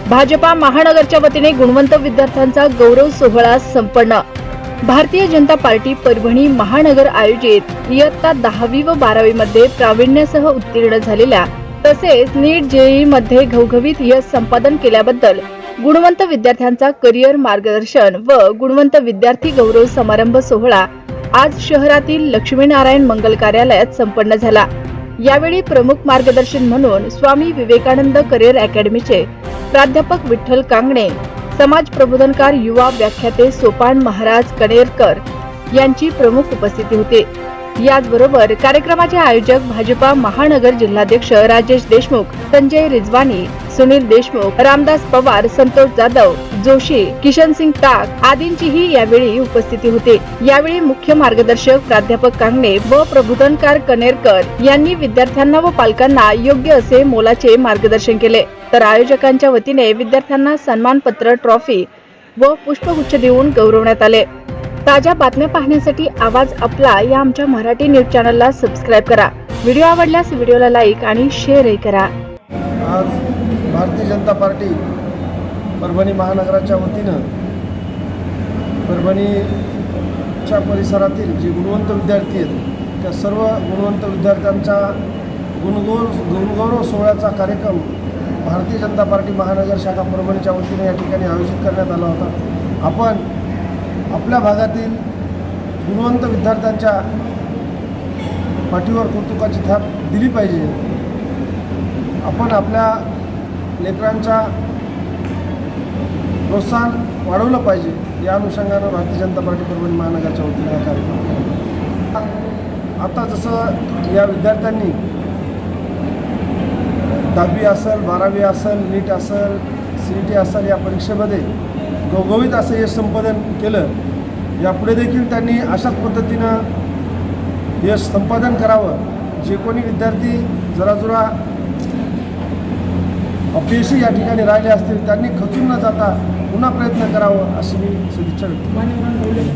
भाजपा महानगरच्या वतीने गुणवंत विद्यार्थ्यांचा गौरव सोहळा संपन्न. भारतीय जनता पार्टी परभणी महानगर आयोजित इयत्ता दहावी व बारावीमध्ये प्रावीण्यासह उत्तीर्ण झालेल्या तसेच नीट जेई मध्ये घवघवीत यश संपादन केल्याबद्दल गुणवंत विद्यार्थ्यांचा करिअर मार्गदर्शन व गुणवंत विद्यार्थी गौरव समारंभ सोहळा आज शहरातील लक्ष्मीनारायण मंगल कार्यालयात संपन्न झाला. यावेळी प्रमुख मार्गदर्शन म्हणून स्वामी विवेकानंद करिअर अकॅडमीचे प्राध्यापक विठ्ठल कांगणे समाज प्रबोधनकार युवा व्याख्याते सोपान महाराज कणेरकर यांची प्रमुख उपस्थिती होती. याचबरोबर कार्यक्रमाचे आयोजक भाजपा महानगर जिल्हाध्यक्ष राजेश देशमुख संजय रिजवानी सुनील देशमुख रामदास पवार संतोष जाधव जोशी किशन सिंग टाक आदींचीही यावेळी उपस्थिती होती. यावेळी मुख्य मार्गदर्शक प्राध्यापक कांगणे व प्रबोधनकार कनेरकर यांनी विद्यार्थ्यांना व पालकांना योग्य असे मोलाचे मार्गदर्शन केले. तर आयोजकांच्या वतीने विद्यार्थ्यांना सन्मानपत्र ट्रॉफी व पुष्पगुच्छ देऊन गौरवण्यात आले. ताज्या बातम्या पाहण्यासाठी आवाज आपला या आमच्या मराठी न्यूज चॅनलला सबस्क्राईब करा. व्हिडिओ आवडल्यास व्हिडिओला लाईक आणि शेअरही करा. आज भारतीय जनता पार्टी परभणी महानगराच्या वतीनं परभणीच्या परिसरातील जे गुणवंत विद्यार्थी आहेत त्या सर्व गुणवंत विद्यार्थ्यांचा गुणगौर गुणगौरव सोहळ्याचा कार्यक्रम भारतीय जनता पार्टी महानगर शाखा परभणीच्या वतीने या ठिकाणी आयोजित करण्यात आला होता. आपण आपल्या भागातील गुणवंत विद्यार्थ्यांच्या पाठीवर कौतुकाची थाप दिली पाहिजे. आपण आपल्या लेकरांच्या प्रोत्साहन वाढवलं पाहिजे. या अनुषंगानं भारतीय जनता पार्टी परभणी महानगरच्या वतीने हा कार्यक्रम आता जसं या विद्यार्थ्यांनी दहावी असेल बारावी असेल नीट असेल सी ई टी असेल या परीक्षेमध्ये गवगवीत असं यश संपादन केलं यापुढे देखील त्यांनी अशाच पद्धतीनं यश संपादन करावं. जे कोणी विद्यार्थी जरा जरा अपयशी या ठिकाणी राहिले असतील त्यांनी खचून न जाता पुन्हा प्रयत्न करावं अशी मी सदिच्छा व्यक्त